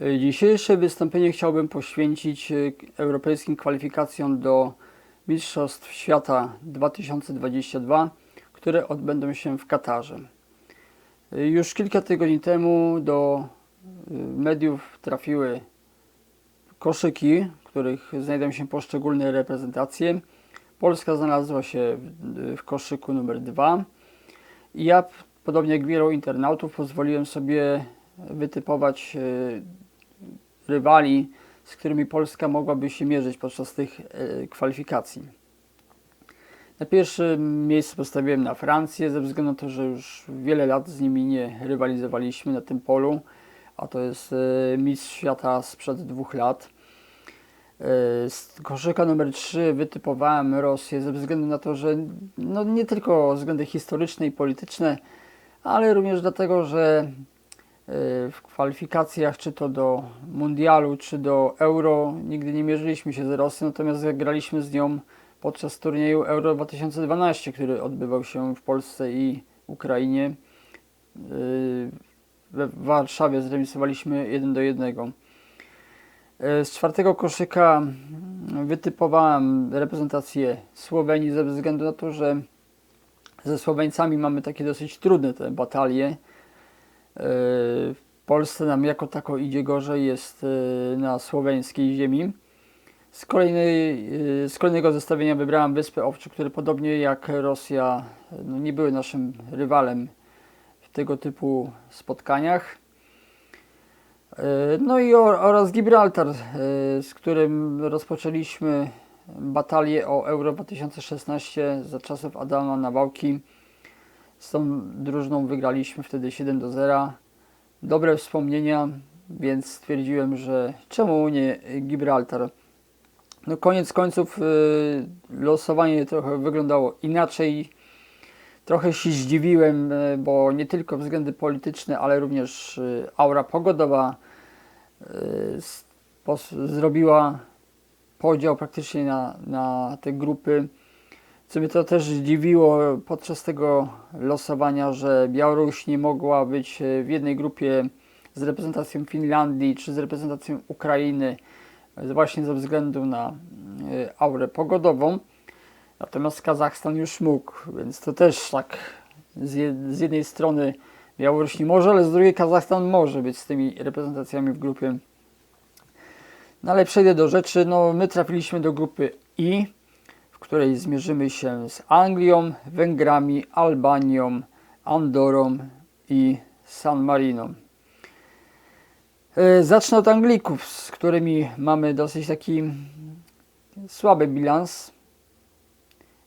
E, Dzisiejsze wystąpienie chciałbym poświęcić e, europejskim kwalifikacjom do Mistrzostw Świata 2022, które odbędą się w Katarze. E, Już kilka tygodni temu do mediów trafiły koszyki, w których znajdują się poszczególne reprezentacje. Polska znalazła się w, koszyku numer 2. I ja, podobnie jak wielu internautów, pozwoliłem sobie wytypować rywali, z którymi Polska mogłaby się mierzyć podczas tych e, kwalifikacji. Na pierwsze miejsce postawiłem na Francję, ze względu na to, że już wiele lat z nimi nie rywalizowaliśmy na tym polu, a to jest e, mistrz świata sprzed dwóch lat. E, Z koszyka numer 3 wytypowałem Rosję ze względu na to, że no nie tylko względy historyczne i polityczne, ale również dlatego, że w kwalifikacjach, czy to do mundialu, czy do euro, nigdy nie mierzyliśmy się z Rosją, natomiast graliśmy z nią podczas turnieju Euro 2012, który odbywał się w Polsce i Ukrainie. E, We Warszawie zremisowaliśmy 1 do 1. E, Z czwartego koszyka wytypowałem reprezentację Słowenii ze względu na to, że ze Słoweńcami mamy takie dosyć trudne te batalie. E, W Polsce nam jako tako idzie gorzej, jest e, na słoweńskiej ziemi. Z, kolejnej, e, z kolejnego zestawienia wybrałem Wyspy Owcze, które podobnie jak Rosja no, nie były naszym rywalem w tego typu spotkaniach. No i oraz Gibraltar, z którym rozpoczęliśmy batalię o Euro 2016 za czasów Adama Nawałki. Z tą drużyną wygraliśmy wtedy 7 do 0. Dobre wspomnienia, więc stwierdziłem, że czemu nie Gibraltar. No koniec końców e, losowanie trochę wyglądało inaczej. Trochę się zdziwiłem, e, bo nie tylko względy polityczne, ale również e, aura pogodowa zrobiła podział praktycznie na, na te grupy. Co mnie to też zdziwiło podczas tego losowania, że Białoruś nie mogła być e, w jednej grupie z reprezentacją Finlandii czy z reprezentacją Ukrainy, e, właśnie ze względu na e, aurę pogodową. Natomiast Kazachstan już mógł, więc to też tak z, jed, z jednej strony Białoruś nie może, ale z drugiej Kazachstan może być z tymi reprezentacjami w grupie. No ale przejdę do rzeczy. No, my trafiliśmy do grupy I, której zmierzymy się z Anglią, Węgrami, Albanią, Andorą i San Marino. E, Zacznę od Anglików, z którymi mamy dosyć taki słaby bilans.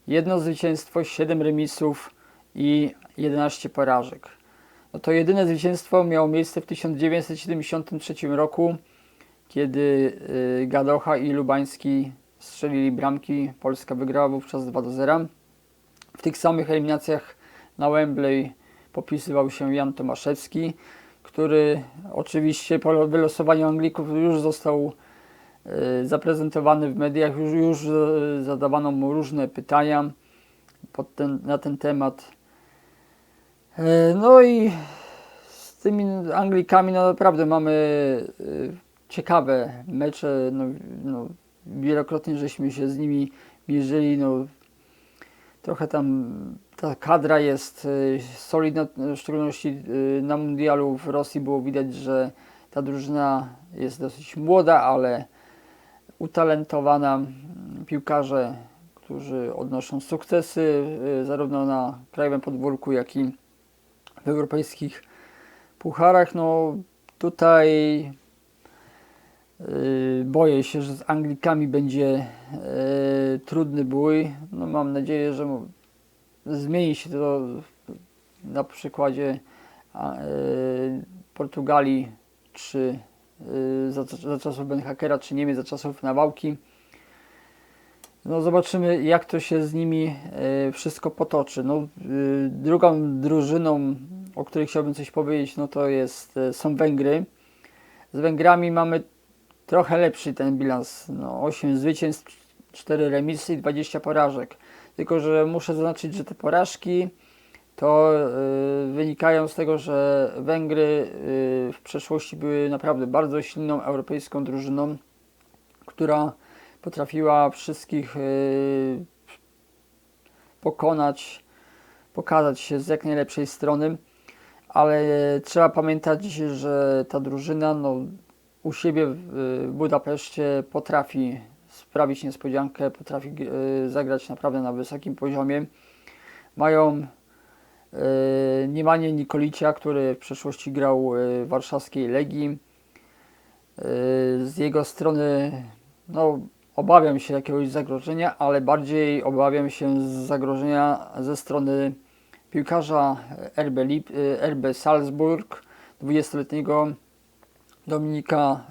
Jedno zwycięstwo, 7 remisów i 11 porażek. No to jedyne zwycięstwo miało miejsce w 1973 roku, kiedy y, Gadocha i Lubański strzelili bramki. Polska wygrała wówczas 2 do 0. W tych samych eliminacjach na Wembley popisywał się Jan Tomaszewski, który oczywiście po wylosowaniu Anglików już został y, zaprezentowany w mediach, już, już y, zadawano mu różne pytania ten, na ten temat. E, No i z tymi Anglikami no naprawdę mamy ciekawe mecze. No, no, wielokrotnie żeśmy się z nimi mierzyli. No, trochę tam ta kadra jest y, solidna, w szczególności y, na mundialu w Rosji było widać, że ta drużyna jest dosyć młoda, ale utalentowana. Piłkarze, którzy odnoszą sukcesy y, zarówno na krajowym podwórku, jak i w europejskich pucharach. No tutaj boję się, że z Anglikami będzie yy, trudny bój. No mam nadzieję, że zmieni się to na przykładzie yy, Portugalii czy yy, za, za czasów Benhakera, czy Niemiec za czasów Nawałki. No zobaczymy, jak to się z nimi e, wszystko potoczy. No, y, drugą drużyną, o której chciałbym coś powiedzieć, no to jest, e, są Węgry. Z Węgrami mamy trochę lepszy ten bilans. No, 8 zwycięstw, 4 remisy i 20 porażek. Tylko, że muszę zaznaczyć, że te porażki to y, wynikają z tego, że Węgry y, w przeszłości były naprawdę bardzo silną europejską drużyną, która potrafiła wszystkich y, pokonać, pokazać się z jak najlepszej strony, ale trzeba pamiętać, że ta drużyna no, u siebie w Budapeszcie potrafi sprawić niespodziankę, potrafi y, zagrać naprawdę na wysokim poziomie. Mają y, Niemanie Nikolicia, który w przeszłości grał y, w warszawskiej Legii. Z jego strony no, obawiam się jakiegoś zagrożenia, ale bardziej obawiam się zagrożenia ze strony piłkarza RB, RB Salzburg, 20-letniego Dominika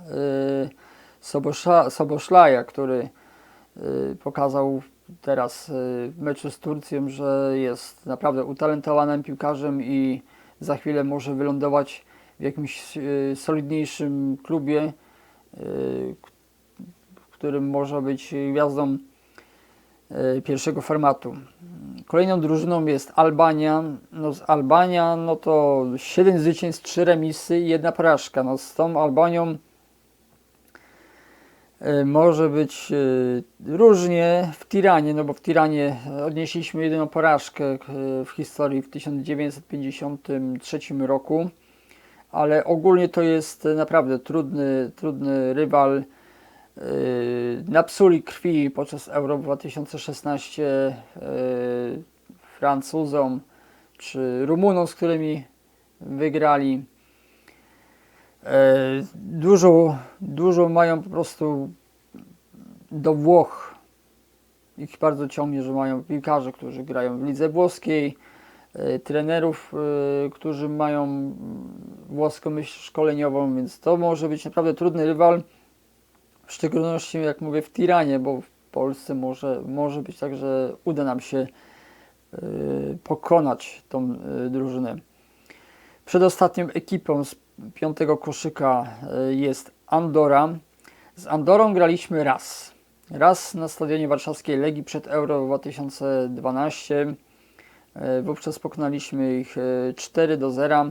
Sobosza, Soboszlaja, który pokazał teraz w meczu z Turcją, że jest naprawdę utalentowanym piłkarzem i za chwilę może wylądować w jakimś solidniejszym klubie, w którym może być gwiazdą pierwszego formatu. Kolejną drużyną jest Albania. No z Albania no to 7 zwycięstw, 3 remisy i jedna porażka. No z tą Albanią może być różnie w Tiranie, no bo w Tiranie odnieśliśmy jedyną porażkę w historii w 1953 roku, ale ogólnie to jest naprawdę trudny, trudny rywal. Napsuli krwi podczas Euro 2016 Francuzom czy Rumunom, z którymi wygrali. Dużo, dużo mają po prostu do Włoch. Ich bardzo ciągnie, że mają piłkarzy, którzy grają w lidze włoskiej, trenerów, którzy mają włoską myśl szkoleniową, więc to może być naprawdę trudny rywal. W szczególności, jak mówię, w Tiranie, bo w Polsce może, może być tak, że uda nam się pokonać tą drużynę. Przedostatnią ekipą z piątego koszyka jest Andora. Z Andorą graliśmy raz. Raz na stadionie warszawskiej Legii przed Euro 2012. Wówczas pokonaliśmy ich 4 do 0.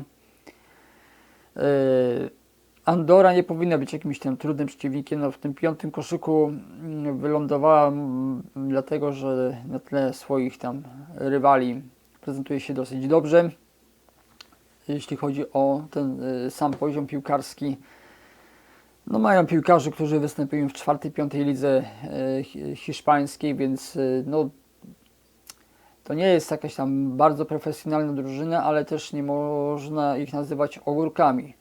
Andora nie powinna być jakimś tam trudnym przeciwnikiem. No, w tym piątym koszyku wylądowała dlatego, że na tle swoich tam rywali prezentuje się dosyć dobrze. Jeśli chodzi o ten sam poziom piłkarski, no mają piłkarzy, którzy występują w czwartej, piątej lidze hiszpańskiej, więc no, to nie jest jakaś tam bardzo profesjonalna drużyna, ale też nie można ich nazywać ogórkami.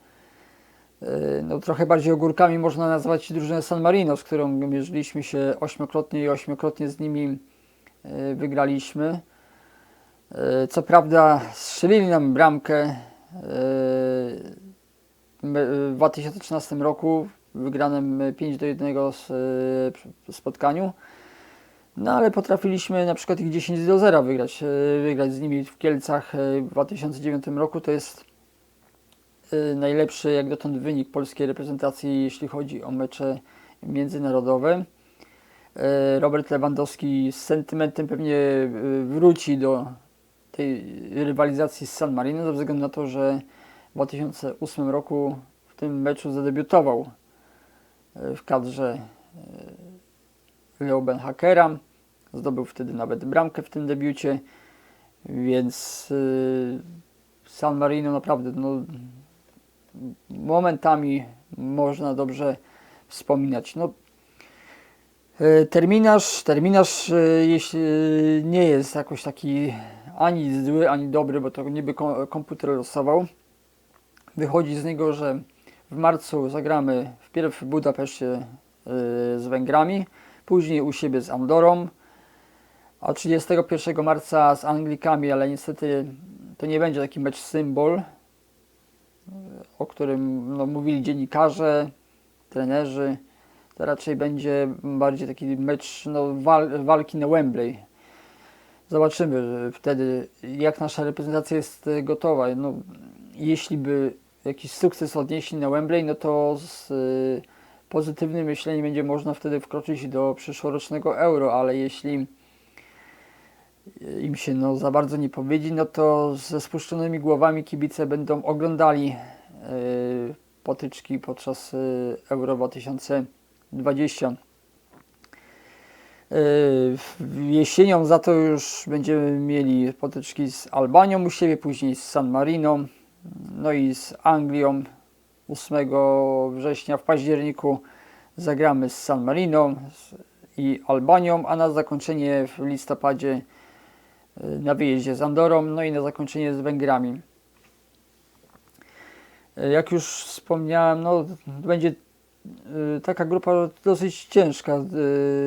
No, trochę bardziej ogórkami można nazwać drużynę San Marino, z którą mierzyliśmy się ośmiokrotnie i ośmiokrotnie z nimi wygraliśmy. Co prawda strzelili nam bramkę w 2013 roku wygranym 5 do 1 spotkaniu. No ale potrafiliśmy na przykład ich 10 do 0 wygrać, wygrać z nimi w Kielcach w 2009 roku. To jest najlepszy jak dotąd wynik polskiej reprezentacji, jeśli chodzi o mecze międzynarodowe. Robert Lewandowski z sentymentem pewnie wróci do tej rywalizacji z San Marino ze względu na to, że w 2008 roku w tym meczu zadebiutował w kadrze Leo Benhakera. Zdobył wtedy nawet bramkę w tym debiucie, więc San Marino naprawdę no, momentami można dobrze wspominać. No, terminarz, terminarz jeśli nie jest jakoś taki ani zły, ani dobry, bo to niby komputer losował. Wychodzi z niego, że w marcu zagramy wpierw w Budapeszcie z Węgrami, później u siebie z Andorą, a 31 marca z Anglikami, ale niestety to nie będzie taki mecz symbol, o którym no, mówili dziennikarze, trenerzy. To raczej będzie bardziej taki mecz no, wal, walki na Wembley. Zobaczymy wtedy, jak nasza reprezentacja jest gotowa. No, jeśli by jakiś sukces odnieśli na Wembley, no to z y, pozytywnym myśleniem będzie można wtedy wkroczyć do przyszłorocznego Euro, ale jeśli im się no, za bardzo nie powiedzi, no to ze spuszczonymi głowami kibice będą oglądali potyczki podczas yy, Euro 2020. Yy, Jesienią za to już będziemy mieli potyczki z Albanią u siebie, później z San Marino, no i z Anglią 8 września. W październiku zagramy z San Marino i Albanią, a na zakończenie w listopadzie na wyjeździe z Andorą, no i na zakończenie z Węgrami. Jak już wspomniałem, no, będzie y, taka grupa dosyć ciężka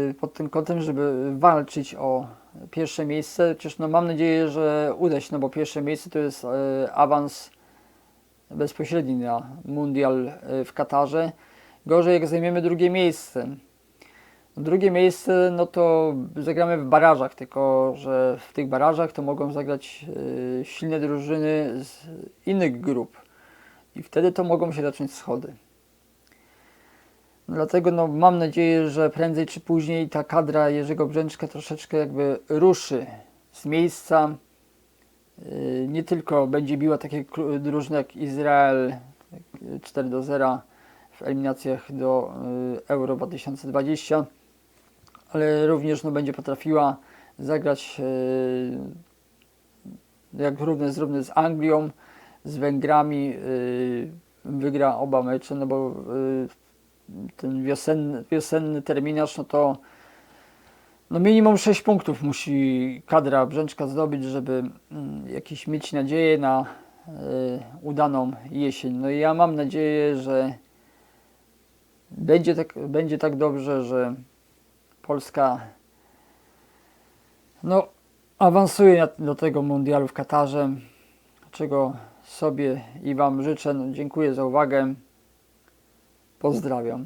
y, pod tym kątem, żeby walczyć o pierwsze miejsce. Chociaż no, mam nadzieję, że uda się, no bo pierwsze miejsce to jest y, awans bezpośredni na mundial w Katarze. Gorzej jak zajmiemy drugie miejsce. Drugie miejsce, no to zagramy w barażach, tylko że w tych barażach to mogą zagrać silne drużyny z innych grup. I wtedy to mogą się zacząć schody. Dlatego no, mam nadzieję, że prędzej czy później ta kadra Jerzego Brzęczka troszeczkę jakby ruszy z miejsca. Yy, Nie tylko będzie biła takie drużyny jak Izrael yy, 4 do 0 w eliminacjach do yy, Euro 2020, ale również no, będzie potrafiła zagrać yy, jak równy z równy z Anglią, z Węgrami. yy, Wygra oba mecze, no bo yy, ten wiosenny, wiosenny terminarz, no to no minimum 6 punktów musi kadra Brzęczka zdobyć, żeby mm, jakieś mieć nadzieję na y, udaną jesień. No i ja mam nadzieję, że będzie tak, będzie tak dobrze, że Polska no, awansuje do tego mundialu w Katarze, czego sobie i Wam życzę. Dziękuję za uwagę. Pozdrawiam.